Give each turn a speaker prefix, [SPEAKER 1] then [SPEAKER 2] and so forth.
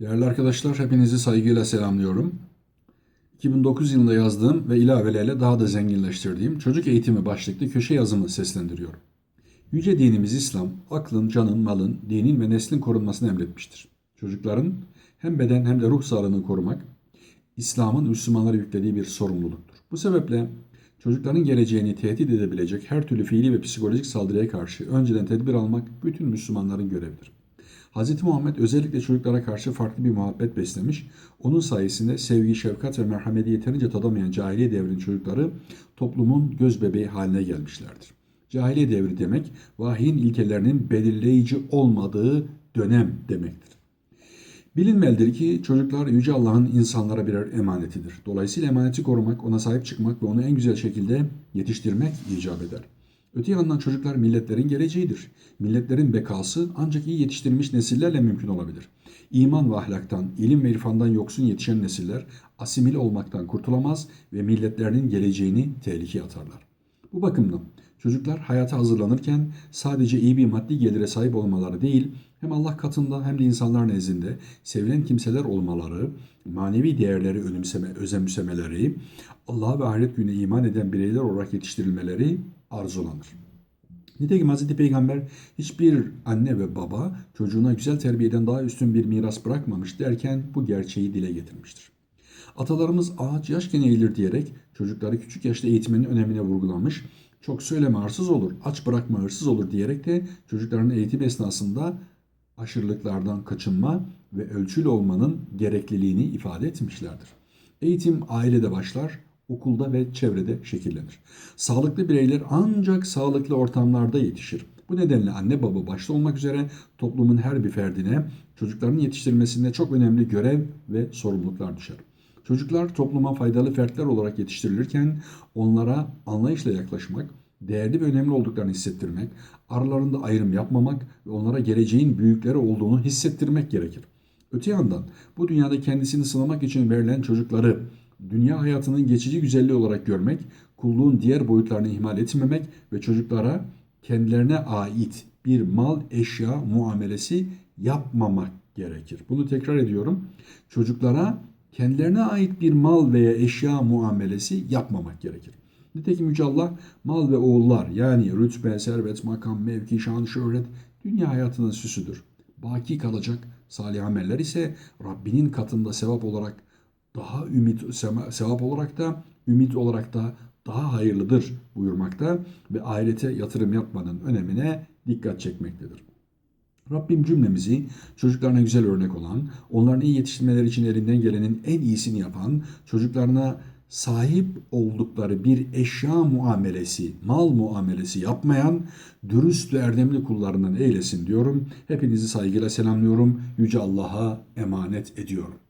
[SPEAKER 1] Değerli arkadaşlar, hepinizi saygıyla selamlıyorum. 2009 yılında yazdığım ve ilavelerle daha da zenginleştirdiğim Çocuk Eğitimi başlıklı köşe yazımı seslendiriyorum. Yüce dinimiz İslam, aklın, canın, malın, dinin ve neslin korunmasını emretmiştir. Çocukların hem beden hem de ruh sağlığını korumak, İslam'ın Müslümanlara yüklediği bir sorumluluktur. Bu sebeple çocukların geleceğini tehdit edebilecek her türlü fiili ve psikolojik saldırıya karşı önceden tedbir almak bütün Müslümanların görevidir. Hz. Muhammed özellikle çocuklara karşı farklı bir muhabbet beslemiş. Onun sayesinde sevgi, şefkat ve merhameti yeterince tadamayan cahiliye devrinin çocukları toplumun göz bebeği haline gelmişlerdir. Cahiliye devri demek vahyin ilkelerinin belirleyici olmadığı dönem demektir. Bilinmelidir ki çocuklar Yüce Allah'ın insanlara birer emanetidir. Dolayısıyla emaneti korumak, ona sahip çıkmak ve onu en güzel şekilde yetiştirmek icap eder. Öte yandan çocuklar milletlerin geleceğidir. Milletlerin bekası ancak iyi yetiştirilmiş nesillerle mümkün olabilir. İman ve ahlaktan, ilim ve irfandan yoksun yetişen nesiller asimile olmaktan kurtulamaz ve milletlerinin geleceğini tehlikeye atarlar. Bu bakımdan çocuklar hayata hazırlanırken sadece iyi bir maddi gelire sahip olmaları değil, hem Allah katında hem de insanlar nezdinde sevilen kimseler olmaları, manevi değerleri önümseme, özümsemeleri, Allah'a ve ahiret gününe iman eden bireyler olarak yetiştirilmeleri arzulanır. Nitekim Hz. Peygamber hiçbir anne ve baba çocuğuna güzel terbiyeden daha üstün bir miras bırakmamış derken bu gerçeği dile getirmiştir. Atalarımız ağaç yaşken eğilir diyerek çocukları küçük yaşta eğitmenin önemine vurgulamış, çok söyleme arsız olur, aç bırakma hırsız olur diyerek de çocukların eğitim esnasında aşırılıklardan kaçınma ve ölçülü olmanın gerekliliğini ifade etmişlerdir. Eğitim ailede başlar, okulda ve çevrede şekillenir. Sağlıklı bireyler ancak sağlıklı ortamlarda yetişir. Bu nedenle anne baba başta olmak üzere toplumun her bir ferdine çocukların yetiştirilmesinde çok önemli görev ve sorumluluklar düşer. Çocuklar topluma faydalı fertler olarak yetiştirilirken onlara anlayışla yaklaşmak, değerli ve önemli olduklarını hissettirmek, aralarında ayrım yapmamak ve onlara geleceğin büyükleri olduğunu hissettirmek gerekir. Öte yandan bu dünyada kendisini sınamak için verilen çocukları dünya hayatının geçici güzelliği olarak görmek, kulluğun diğer boyutlarını ihmal etmemek ve çocuklara kendilerine ait bir mal eşya muamelesi yapmamak gerekir. Bunu tekrar ediyorum. Çocuklara kendilerine ait bir mal veya eşya muamelesi yapmamak gerekir. Nitekim Yüce Allah mal ve oğullar yani rütbe, servet, makam, mevki, şan, şöhret dünya hayatının süsüdür. Baki kalacak salih ameller ise Rabbinin katında sevap olarak daha ümit sevap olarak da ümit olarak da daha hayırlıdır buyurmakta ve ahirete yatırım yapmanın önemine dikkat çekmektedir. Rabbim cümlemizi çocuklarına güzel örnek olan, onların iyi yetiştirmeleri için elinden gelenin en iyisini yapan, çocuklarına sahip oldukları bir eşya muamelesi, mal muamelesi yapmayan dürüst ve erdemli kullarından eylesin diyorum. Hepinizi saygıyla selamlıyorum. Yüce Allah'a emanet ediyorum.